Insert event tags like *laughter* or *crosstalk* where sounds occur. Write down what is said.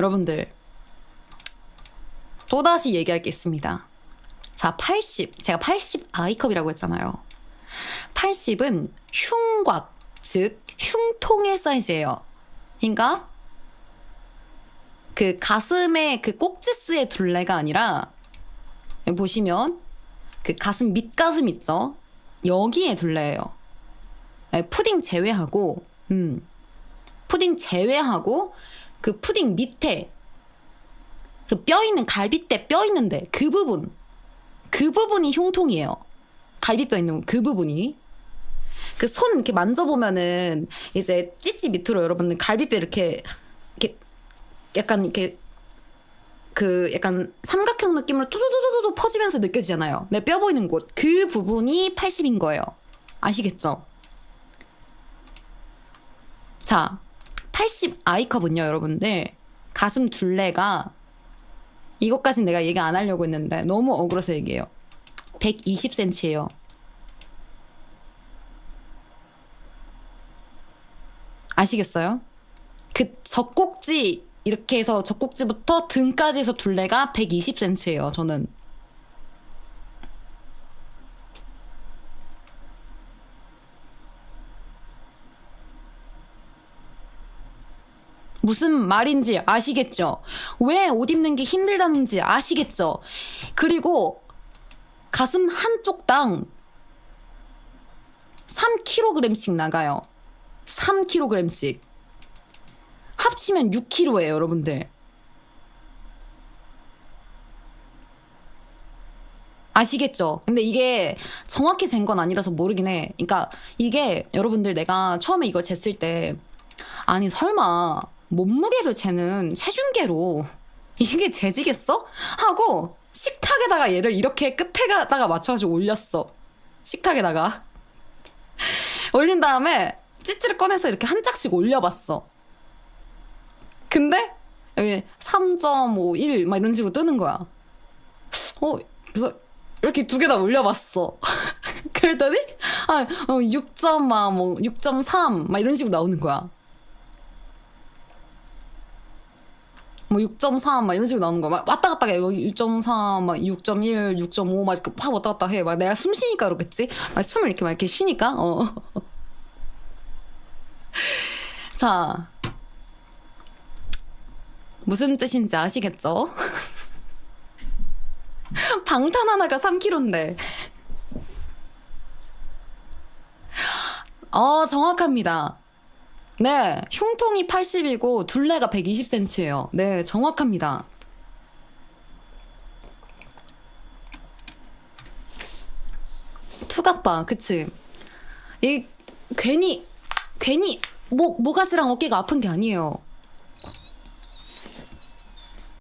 여러분들 또다시 얘기할 게 있습니다. 자, 80. 제가 80 I컵이라고 했잖아요. 80은 흉곽, 즉 흉통의 사이즈예요. 그러니까 그 가슴의 그 꼭지스의 둘레가 아니라 보시면 그 가슴 밑가슴 있죠? 여기에 둘레예요. 네, 푸딩 제외하고 음. 푸딩 제외하고 그 푸딩 밑에 그 뼈 있는 갈비뼈 뼈 있는데 그 부분 그 부분이 흉통이에요. 갈비뼈 있는 그 부분이 그 손 이렇게 만져보면은 이제 찌찌 밑으로 여러분들 갈비뼈 이렇게 이렇게 약간 이렇게 그 약간 삼각형 느낌으로 뚜두두두두 퍼지면서 느껴지잖아요. 내 뼈 보이는 곳 그 부분이 80인 거예요. 아시겠죠? 자, 80 아이컵은요, 여러분들 가슴 둘레가 이것까진 내가 얘기 안 하려고 했는데 너무 억울해서 얘기해요. 120cm예요. 아시겠어요? 그 젖꼭지 이렇게 해서 젖꼭지부터 등까지 해서 둘레가 120cm예요. 저는 무슨 말인지 아시겠죠? 왜 옷 입는 게 힘들다는지 아시겠죠? 그리고 가슴 한쪽당 3kg씩 나가요. 3kg씩. 합치면 6kg예요, 여러분들. 아시겠죠? 근데 이게 정확히 잰 건 아니라서 모르긴 해. 그러니까 이게 여러분들 내가 처음에 이거 쟀을 때 아니 설마 몸무게를 재는 체중계로 이게 재지겠어? 하고 식탁에다가 얘를 이렇게 끝에다가 맞춰가지고 올렸어. 식탁에다가 올린 다음에 찌찌를 꺼내서 이렇게 한 짝씩 올려봤어. 근데 여기 3.51 막 이런 식으로 뜨는 거야. 어 그래서 이렇게 두 개 다 올려봤어. *laughs* 그랬더니 아 6.막 뭐 6.3 막 이런 식으로 나오는 거야. 뭐 6.3 막 이런 식으로 나오는 거야. 막 왔다 갔다 해. 6.3, 막 6.1, 6.5 막 이렇게 팍 왔다 갔다 해. 막 내가 숨 쉬니까 그렇겠지. 막 숨을 이렇게 막 이렇게 쉬니까. 어. *laughs* 자. 무슨 뜻인지 아시겠죠? *laughs* 방탄 하나가 3kg인데. 어, 정확합니다. 네, 흉통이 80이고 둘레가 120cm예요. 네, 정확합니다. 투각바, 그치? 이 괜히 괜히 목 모가지랑 어깨가 아픈 게 아니에요.